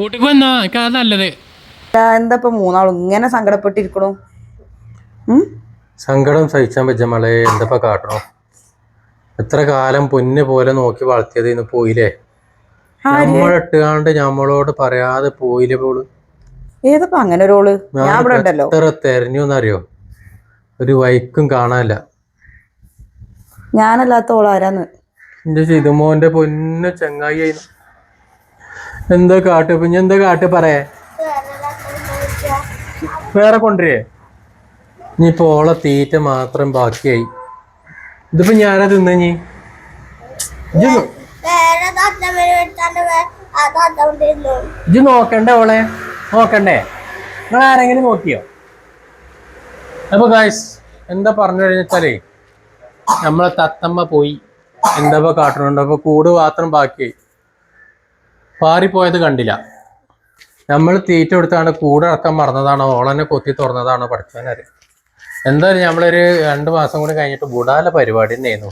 കൂട്ടിക്ക് വന്നാ എനിക്ക് അത് നല്ലത്. എന്താ ഇപ്പൊ മൂന്നാളും ഇങ്ങനെ സങ്കടപ്പെട്ടിരിക്കണു? ഉം? സങ്കടം സഹിച്ചാൻ പറ്റ മളെ എന്തപ്പ കാട്ടണോ? എത്ര കാലം പൊന്ന് പോലെ നോക്കി വളർത്തിയത് ഇന്ന് പോയില്ലേ? നമ്മളിട്ടുകാണ്ട് ഞമ്മളോട് പറയാതെ പോയില്ലേ പോൾ ഏതപ്പോ അങ്ങനെ ഒരോൾ ഞാൻ ഇവിടെ ഉണ്ടല്ലോ. എത്ര തെരഞ്ഞു എന്നറിയോ? ഒരു വൈക്കും കാണാനില്ല. ഞാനല്ലാത്ത ഓളാരാന്ന്? എന്റെ ചിതുമോന്റെ പൊന്ന് ചെങ്ങായി ആയിരുന്നു എന്താ കാട്ട്? പിന്നെ എന്താ കാട്ട് പറയേ? വേറെ കൊണ്ടുവരേ ഇനിയിപ്പോ ഓളെ തീറ്റ മാത്രം ബാക്കിയായി. ഇതിപ്പോ ഞാനാ തിന്ന നീ ഇജ്ജ് നോക്കണ്ടേ ഓളെ? നോക്കണ്ടേ? നിങ്ങൾ ആരെങ്കിലും നോക്കിയോ? അപ്പൊ ഗായ്സ് എന്താ പറഞ്ഞു കഴിഞ്ഞാലേ നമ്മളെ തത്തമ്മ പോയി. എന്താ കാട്ടണുണ്ടോ അപ്പൊ കൂട് മാത്രം ബാക്കിയായി. പാറിപ്പോയത് കണ്ടില്ല. നമ്മൾ തീറ്റ കൊടുത്താണ് കൂടെ ഇറക്കാൻ മറന്നതാണോ ഓളനെ കൊത്തി തുറന്നതാണോ പഠിച്ചവനറിയാം എന്തായാലും നമ്മളൊരു രണ്ട് മാസം കൂടി കഴിഞ്ഞിട്ട് ബുടാല പരിപാടി തന്നെയായിരുന്നു.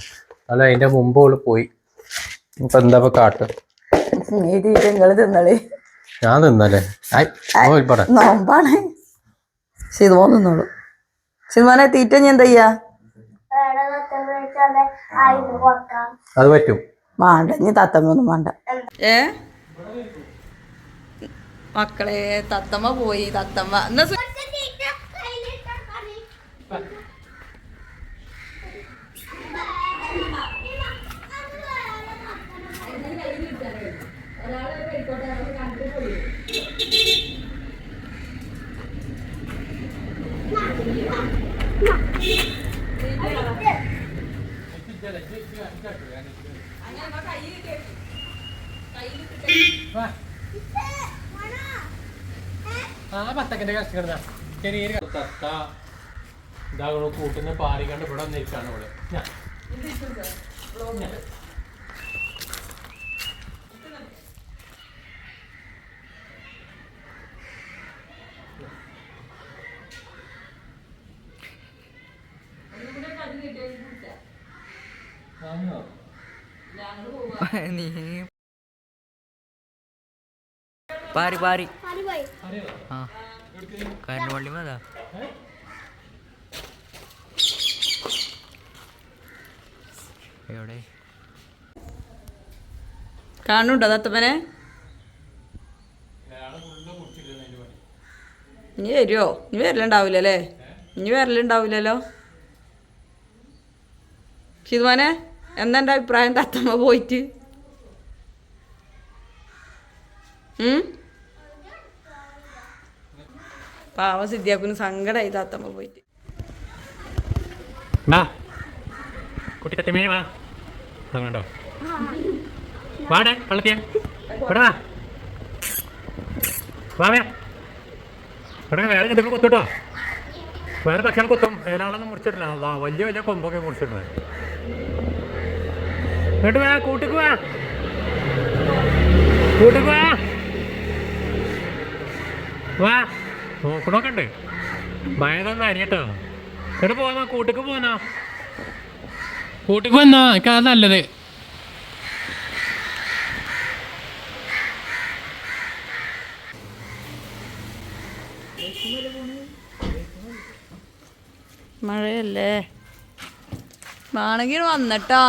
അല്ല അതിന്റെ മുമ്പ് ഓൾ പോയി. ഇപ്പൊ എന്താ ഇപ്പൊ കാട്ട്? നീ തീറ്റ നിങ്ങൾ തിന്നളി ഞാൻ തിന്നല്ലേ ആയ് ഓ പറ. നോമ്പാണ്. ശിതുമോൻ തിന്നോളൂ. ശിതുമോനെ തീറ്റ ഞാൻ എന്താ ചെയ്യാ? അത് പറ്റും. വേണ്ട ഇനി തത്തമ്മ ഒന്നും വേണ്ട. ഏ? മക്കളെ തത്തമ്മ പോയി തത്തമ്മ. എന്നാ സു- ആ പത്തക്കന്റെ കഷ്ട ചെറിയൊരു തത്ത ഇതാ കൂട്ടുന്ന പാറിക്കണ്ട് ഇവിടെ വന്നിരിക്കാണ് ഇവിടെ? പാരി പാരി കരണ്ട് വള്ളി മതാ എവിടെ? കാണുന്നുണ്ടോ തത്തപ്പനെ ഇനി വരുമോ ഇനി വരലുണ്ടാവില്ല അല്ലേ ഇനി വരലുണ്ടാവില്ലല്ലോ? ശിതുമോനെ എന്താ എന്റെ അഭിപ്രായം തത്തമ്മ പോയിട്ട് ഉം? പാവ സിദ്ധിയാക്കുന് സങ്കടമായി അത്തമ്മ പോയിട്ട്. വാ. വാ. വാമേ കൊത്തോട്ടോ. വേറെ പക്ഷികൾ കൊത്തും. ഏലാളൊന്നും മുറിച്ചിട്ടില്ല. വലിയ വലിയ കൊമ്പൊക്കെ മുറിച്ചിട്ടുണ്ട്. ഇങ്ങോട്ട് വാ വാ. നോക്കണൊക്കെ ഉണ്ട് അറിയട്ടോ അരിയട്ടോ ഇവിടെ പോന്നാ കൂട്ടിക്ക് പോന്നാ കൂട്ടിക്ക് വന്നാ എനിക്ക് അത് നല്ലത് മഴയല്ലേ വേണമെങ്കിൽ വന്നട്ടാ